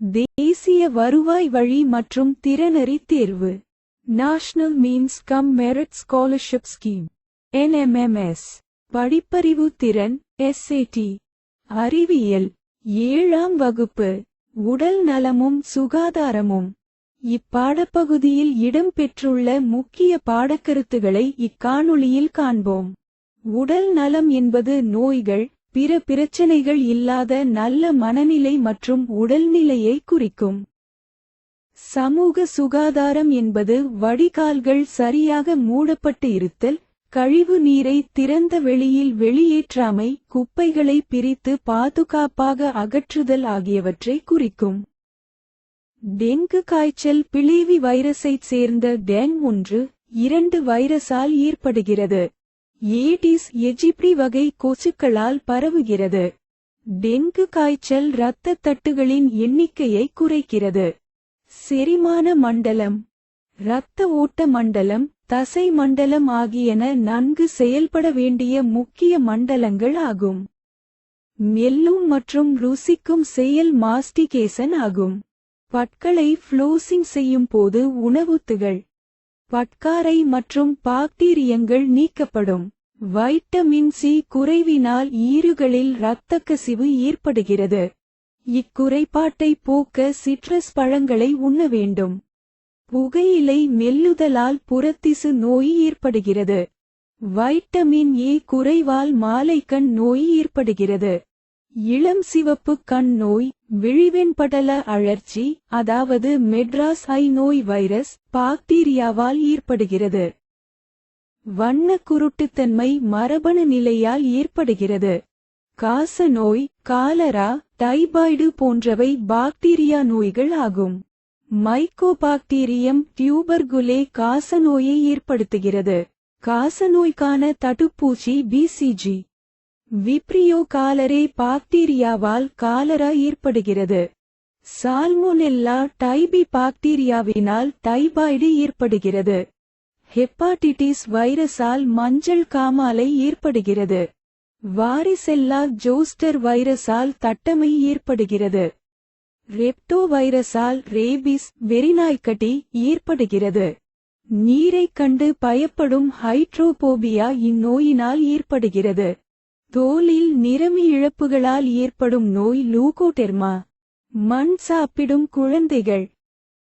தேசிய வருவாய் வழி மற்றும் திறனறி தேர்வு. National Means cum Merit Scholarship Scheme NMMS படிப்பறிவு திறன் எஸ்ஏடி அறிவியல். ஏழாம் வகுப்பு. உடல் நலமும் சுகாதாரமும். இப்பாடப்பகுதியில் இடம்பெற்றுள்ள முக்கிய பாடக்கருத்துகளை இக்காணொளியில் காண்போம். உடல் நலம் என்பது நோய்கள் பிற பிரச்சனைகள் இல்லாத நல்ல மனநிலை மற்றும் உடல்நிலையை குறிக்கும். சமூக சுகாதாரம் என்பது வடிகால்கள் சரியாக மூடப்பட்டு இருத்தல் கழிவு நீரை திறந்த வெளியில் வெளியேற்றாமை குப்பைகளை பிரித்து பாதுகாப்பாக அகற்றுதல் ஆகியவற்றை குறிக்கும். டெங்கு காய்ச்சல் பிளேவி வைரஸைச் சேர்ந்த டென் ஒன்று இரண்டு வைரஸால் ஏற்படுகிறது. ஏடிஸ் எஜிப்டி வகை கொசுக்களால் பரவுகிறது. டெங்கு காய்ச்சல் இரத்த தட்டுகளின் எண்ணிக்கையை குறைக்கிறது. செரிமான மண்டலம் இரத்த ஓட்ட மண்டலம் தசை மண்டலம் ஆகியன நன்கு செயல்பட வேண்டிய முக்கிய மண்டலங்கள் ஆகும். மெல்லும் மற்றும் ருசிக்கும் செயல் மாஸ்டிகேசன் ஆகும். பற்களை ஃப்ளோசிங் செய்யும் போது உணவுத்துகள் பட்காரை மற்றும் பாக்டீரியங்கள் நீக்கப்படும். வைட்டமின் சி குறைவினால் ஈறுகளில் இரத்தக்கசிவு ஏற்படுகிறது. இக்குறைபாட்டை போக்க சிட்ரஸ் பழங்களை உண்ண வேண்டும். புகையிலை மெல்லுதலால் புறத்திசு நோய் ஏற்படுகிறது. வைட்டமின் ஏ குறைவால் மாலைக்கண் நோய் ஏற்படுகிறது. இளம் சிவப்பு கண் நோய் விழிவெண்படல அழற்சி அதாவது மெட்ராஸ் ஐ நோய் வைரஸ் பாக்டீரியாவால் ஏற்படுகிறது. வண்ண குருட்டுத்தன்மை மரபணு நிலையால் ஏற்படுகிறது. காச நோய் காலரா டைபாய்டு போன்றவை பாக்டீரியா நோய்கள் ஆகும். மைக்கோபாக்டீரியம் டியூபர்குலே காசநோயை ஏற்படுத்துகிறது. காசநோய்க்கான தடுப்பூசி பிசிஜி விப்ரியோ காலரே பாக்டீரியாவால் காலரா ஏற்படுகிறது சால்மோனெல்லா டைபி பாக்டீரியாவினால் டைபாய்டு ஏற்படுகிறது ஹெப்பாட்டிட்டிஸ் வைரஸால் மஞ்சள் காமாலை ஏற்படுகிறது வாரிசெல்லா ஜோஸ்டர் வைரஸால் தட்டமை ஏற்படுகிறது ரெப்டோ வைரஸால் ரேபிஸ் வெறிநாய்க்கட்டி ஏற்படுகிறது நீரைக் கண்டு பயப்படும் ஹைட்ரோபோபியா இந்நோயினால் ஏற்படுகிறது தோலில் நிறமி இழப்புகளால் ஏற்படும் நோய் லூகோடெர்மா. மண் சாப்பிடும் குழந்தைகள்.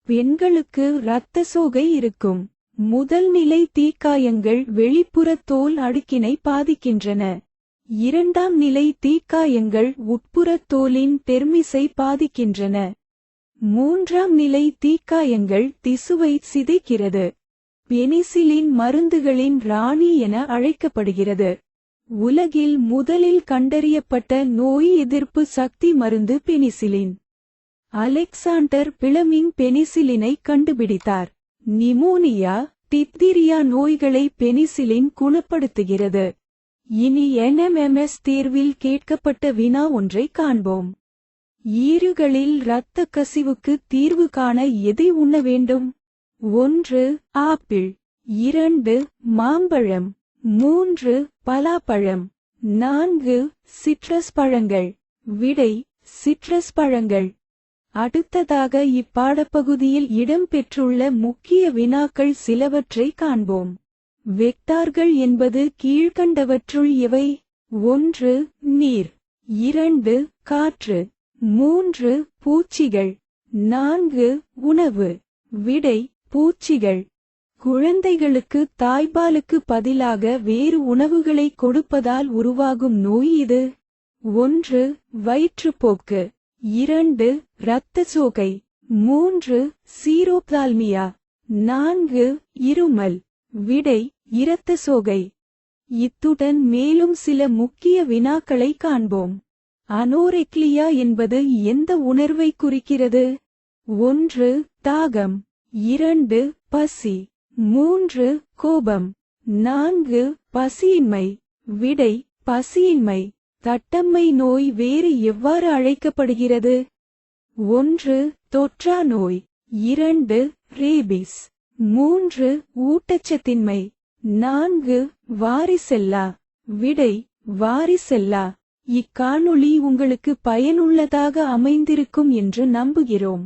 பெண்களுக்கு இரத்த சோகை இருக்கும். முதல் நிலை தீக்காயங்கள் வெளிப்புற தோல் அடுக்கினை பாதிக்கின்றன. இரண்டாம் நிலை தீக்காயங்கள் உட்புற தோலின் தெர்மிஸை பாதிக்கின்றன. மூன்றாம் நிலை தீக்காயங்கள் திசுவை சிதைக்கிறது. பெனிசிலின் மருந்துகளின் ராணி என அழைக்கப்படுகிறது. உலகில் முதலில் கண்டறியப்பட்ட நோய் எதிர்ப்பு சக்தி மருந்து பெனிசிலின். அலெக்சாண்டர் பிளமிங் பெனிசிலினை கண்டுபிடித்தார். நிமோனியா டிப்திரியா நோய்களை பெனிசிலின் குணப்படுத்துகிறது. இனி என்எம்எம்எஸ் தேர்வில் கேட்கப்பட்ட வினா ஒன்றை காண்போம். ஈறுகளில் இரத்த கசிவுக்கு தீர்வு காண எதை உண்ண வேண்டும்? ஒன்று ஆப்பிள். இரண்டு மாம்பழம். மூன்று பலாப்பழம். நான்கு சிட்ரஸ் பழங்கள். விடை சிட்ரஸ் பழங்கள். அடுத்ததாக இப்பாடப்பகுதியில் இடம்பெற்றுள்ள முக்கிய வினாக்கள் சிலவற்றை காண்போம். வெக்டார்கள் என்பது கீழ்கண்டவற்றுள் இவை. ஒன்று நீர். இரண்டு காற்று. மூன்று பூச்சிகள். நான்கு உணவு. விடை பூச்சிகள். குழந்தைகளுக்கு தாய்ப்பாலுக்கு பதிலாக வேறு உணவுகளை கொடுப்பதால் உருவாகும் நோய் இது. ஒன்று வயிற்றுப்போக்கு. இரண்டு இரத்த சோகை. மூன்று சீரோப்தால்மியா. நான்கு இருமல். விடை இரத்த சோகை. இத்துடன் மேலும் சில முக்கிய வினாக்களை காண்போம். அனோரெக்லியா என்பது எந்த உணர்வை குறிக்கிறது? ஒன்று தாகம். இரண்டு பசி. மூன்று கோபம். நான்கு பசியின்மை. விடை பசியின்மை. தட்டம்மை நோய் வேறு எவ்வாறு அழைக்கப்படுகிறது? ஒன்று தொற்றா நோய். இரண்டு ரேபிஸ். மூன்று ஊட்டச்சத்தின்மை. நான்கு வாரிசெல்லா. விடை வாரிசெல்லா. இக்காணொளி உங்களுக்கு பயனுள்ளதாக அமைந்திருக்கும் என்று நம்புகிறோம்.